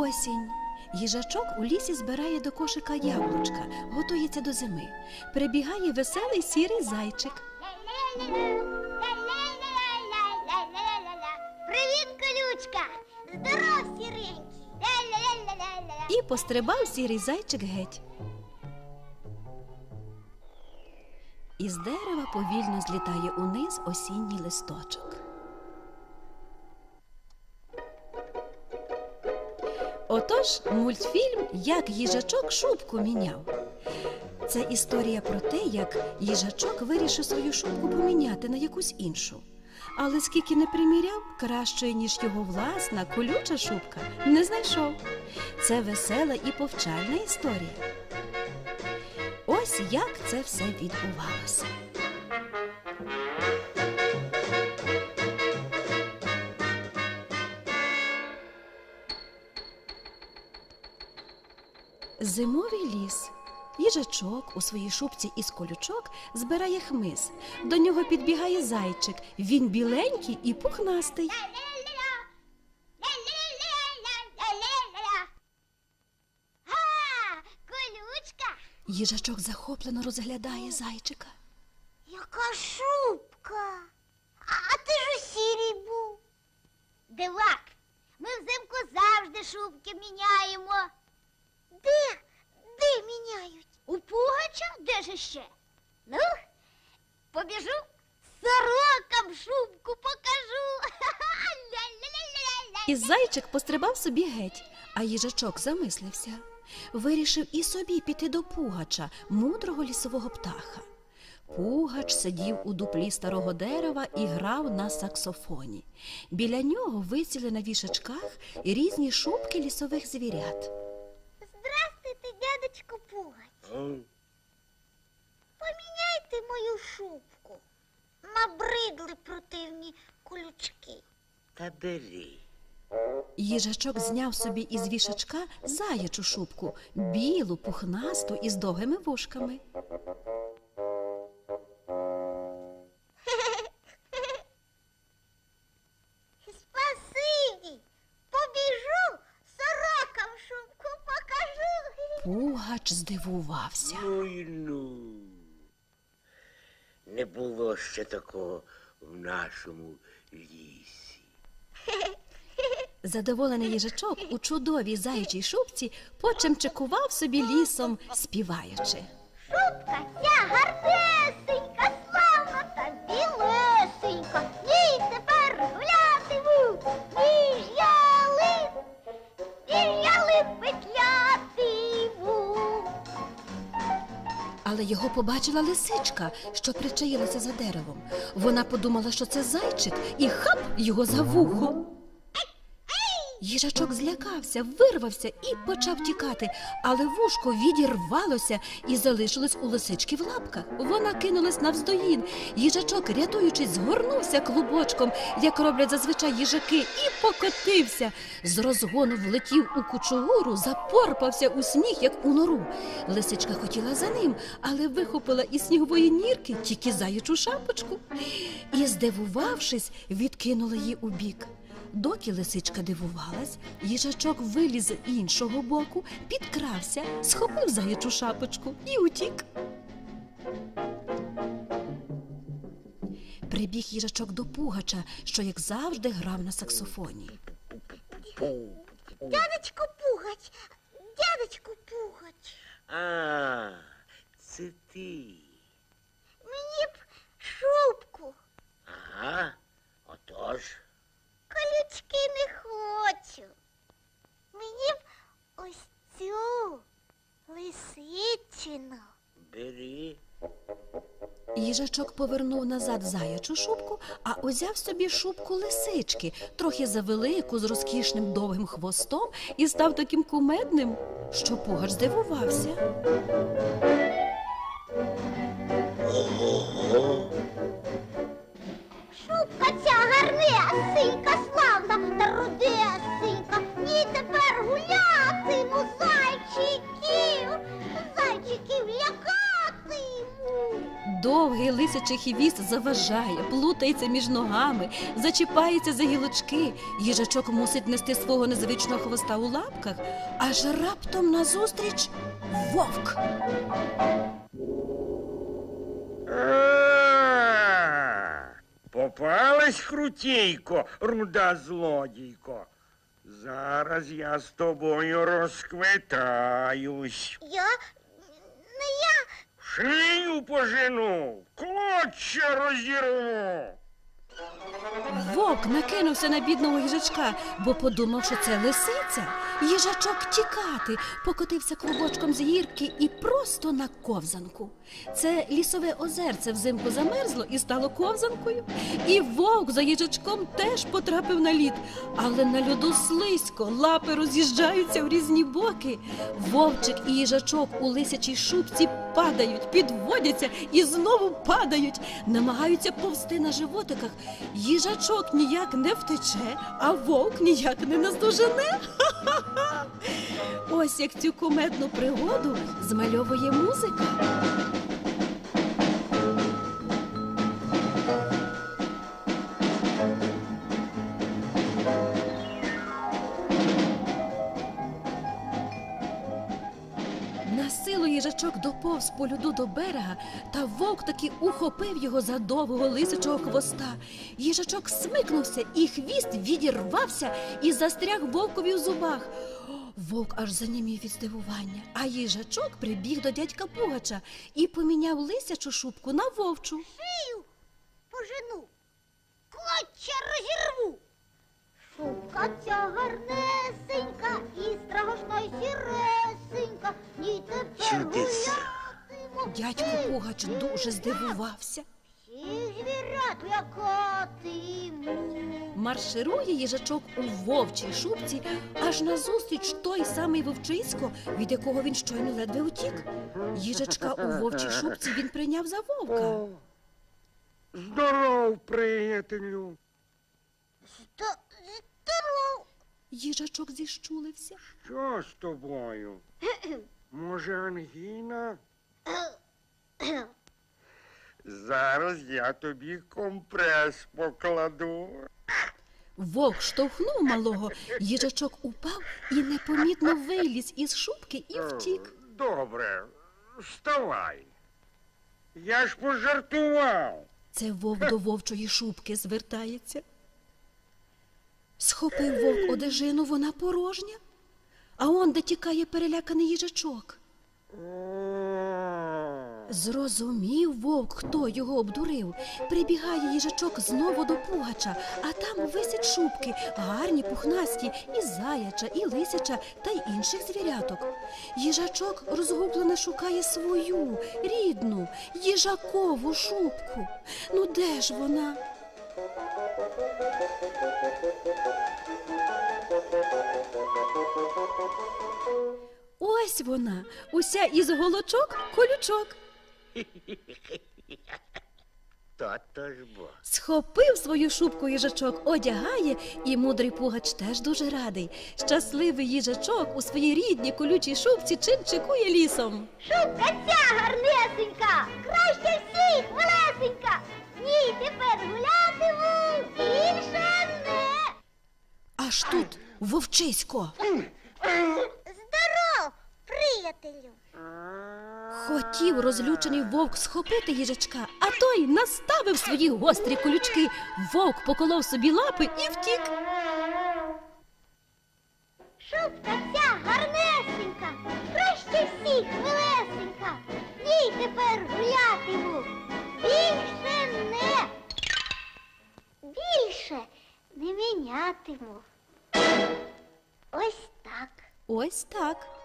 Осінь. Їжачок у лісі збирає до кошика яблучка, готується до зими. Прибігає веселий сірий зайчик. Привіт, колючка! Здоров, сіренький! І пострибав сірий зайчик геть. Із дерева повільно злітає униз осінній листочок. Отож, мультфільм Як їжачок шубку міняв. Це історія про те, як їжачок вирішив свою шубку поміняти на якусь іншу. Але скільки не приміряв, кращої, ніж його власна колюча шубка, не знайшов. Це весела і повчальна історія. Ось як це все відбувалося. Зимовий ліс. Їжачок у своїй шубці із колючок збирає хмиз. До нього підбігає зайчик. Він біленький і пухнастий. Їжачок захоплено розглядає зайчика. Яка шубка! А ти ж у сірій був. Дивак, ми взимку завжди шубки міняємо. Де? Де міняють? У Ще? Ну, побіжу, сорокам шубку покажу. І зайчик пострибав собі геть, а їжачок замислився. Вирішив і собі піти до пугача, мудрого лісового птаха. Пугач сидів у дуплі старого дерева і грав на саксофоні. Біля нього висіли на вішачках різні шубки лісових звірят. Здравствуйте, дядечко Пугач. Поміняйте мою шубку. Набридли противні колючки. Та бери. Їжачок зняв собі із вішачка заячу шубку, білу, пухнасту із довгими вушками. Спасибі. Побіжу, сорокам шубку покажу. Пугач здивувався. Ну і ну. Не було ще такого в нашому лісі. Задоволений їжачок у чудовій заячій шубці почемчикував собі лісом, співаючи. Шубка Але його побачила лисичка, що причаїлася за деревом. Вона подумала, що це зайчик, і хап його за вухо. Їжачок злякався, вирвався і почав тікати, але вушко відірвалося і залишилось у лисички в лапках. Вона кинулась навздоїн. Їжачок, рятуючись, згорнувся клубочком, як роблять зазвичай їжаки, і покотився. З розгону влетів у кучугуру, запорпався у сніг, як у нору. Лисичка хотіла за ним, але вихопила із снігової нірки тільки заячу шапочку і, здивувавшись, відкинула її у бік. Доки лисичка дивувалась, їжачок виліз з іншого боку, підкрався, схопив заячу шапочку і утік. Прибіг їжачок до пугача, що, як завжди, грав на саксофоні. Дядечко Пугач, дядечко Пугач, А, це ти. мені б шубку. Ага. Отож. Колючки не хочу. Мені б ось цю лисичину. Бери. Їжачок повернув назад заячу шубку, а узяв собі шубку лисички, трохи завелику, з розкішним довгим хвостом, і став таким кумедним, що пугач здивувався. Шубка ця гарнесенька, славна та рудесенька. Довгий лисячий хвіст заважає, плутається між ногами, зачіпається за гілочки. Їжачок мусить нести свого незвичного хвоста у лапках, аж раптом назустріч вовк. Попалась крутійко, руда злодійко. Зараз я з тобою розквитаюсь. Я. Шию пожену, клоччя розірву. Вовк накинувся на бідного їжачка, бо подумав, що це лисиця. Їжачок тікати, покотився клубочком з гірки і просто на ковзанку. Це лісове озерце взимку замерзло і стало ковзанкою. І вовк за їжачком теж потрапив на лід, але на льоду слизько, лапи роз'їжджаються в різні боки. Вовчик і їжачок у лисячій шубці падають, підводяться і знову падають, намагаються повсти на животиках. Їжачок ніяк не втече, а вовк ніяк не наздожене. Ось як цю кумедну пригоду змальовує музика. Силу доповз по льоду до берега, та вовк таки ухопив його за довгого лисячого хвоста. Їжачок смикнувся, і хвіст відірвався і застряг вовкові в зубах. Вовк аж занімів від здивування, а їжачок прибіг до дядька Пугача і поміняв лисячу шубку на вовчу. Шию пожену. Клоччя розірву. Дядько Пугач дуже здивувався. Звірят лякатиму. Марширує їжачок у вовчій шубці, аж назустріч той самий вовчисько, від якого він щойно ледве утік. Їжачка у вовчій шубці він прийняв за вовка. О, здоров, приятелю. Сто... Здоров. Їжачок зіщулився. Що з тобою? Може, ангіна? Зараз я тобі компрес покладу. Вовк штовхнув малого, їжачок упав і непомітно виліз із шубки і втік. Добре, вставай. Я ж пожартував. Це вовк до вовчої шубки звертається. Схопив вовк одежину, вона порожня, а он де тікає переляканий їжачок. Зрозумів вовк, хто його обдурив. Прибігає їжачок знову до пугача, а там висять шубки, гарні, пухнасті, і заяча, і лисяча та й інших звіряток. Їжачок розгублено шукає свою рідну їжакову шубку. Ну де ж вона? Ось вона, уся із голочок колючок. То-то ж бо. Схопив свою шубку їжачок, одягає, і мудрий пугач теж дуже радий. Щасливий їжачок у своїй рідній колючій шубці чинчикує лісом. Шубка ця гарнесенька, краще всіх, малесенька. Ні, тепер гулятиму, більше не. Аж тут вовчисько. Хотів розлючений вовк схопити їжачка, а той наставив свої гострі колючки. Вовк поколов собі лапи і втік. Шубка ця гарнесенька, краще всіх, милесенька. Ні, тепер гулятиму. Більше не. Більше не мінятиму. Ось так. Ось так.